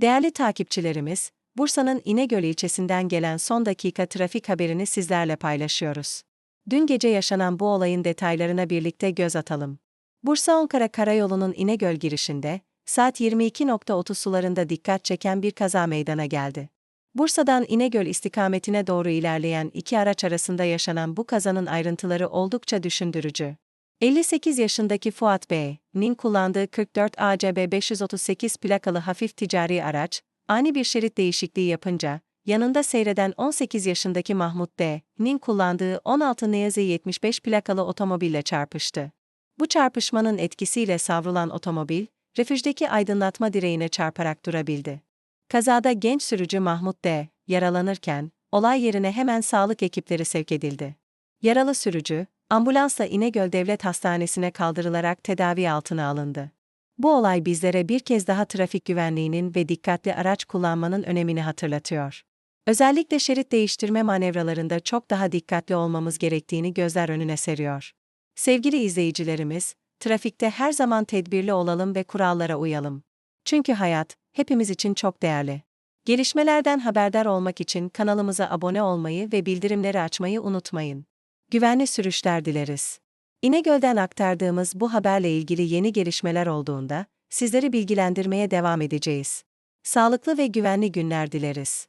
Değerli takipçilerimiz, Bursa'nın İnegöl ilçesinden gelen son dakika trafik haberini sizlerle paylaşıyoruz. Dün gece yaşanan bu olayın detaylarına birlikte göz atalım. Bursa-Ankara Karayolu'nun İnegöl girişinde, saat 22.30 sularında dikkat çeken bir kaza meydana geldi. Bursa'dan İnegöl istikametine doğru ilerleyen iki araç arasında yaşanan bu kazanın ayrıntıları oldukça düşündürücü. 58 yaşındaki Fuat Bey.'nin kullandığı 44 ACB 538 plakalı hafif ticari araç, ani bir şerit değişikliği yapınca, yanında seyreden 18 yaşındaki Mahmut D.'nin kullandığı 16 NZ 75 plakalı otomobille çarpıştı. Bu çarpışmanın etkisiyle savrulan otomobil, refüjdeki aydınlatma direğine çarparak durabildi. Kazada genç sürücü Mahmut D. yaralanırken, olay yerine hemen sağlık ekipleri sevk edildi. Yaralı sürücü, ambulansla İnegöl Devlet Hastanesi'ne kaldırılarak tedavi altına alındı. Bu olay bizlere bir kez daha trafik güvenliğinin ve dikkatli araç kullanmanın önemini hatırlatıyor. Özellikle şerit değiştirme manevralarında çok daha dikkatli olmamız gerektiğini gözler önüne seriyor. Sevgili izleyicilerimiz, trafikte her zaman tedbirli olalım ve kurallara uyalım. Çünkü hayat, hepimiz için çok değerli. Gelişmelerden haberdar olmak için kanalımıza abone olmayı ve bildirimleri açmayı unutmayın. Güvenli sürüşler dileriz. İnegöl'den aktardığımız bu haberle ilgili yeni gelişmeler olduğunda sizleri bilgilendirmeye devam edeceğiz. Sağlıklı ve güvenli günler dileriz.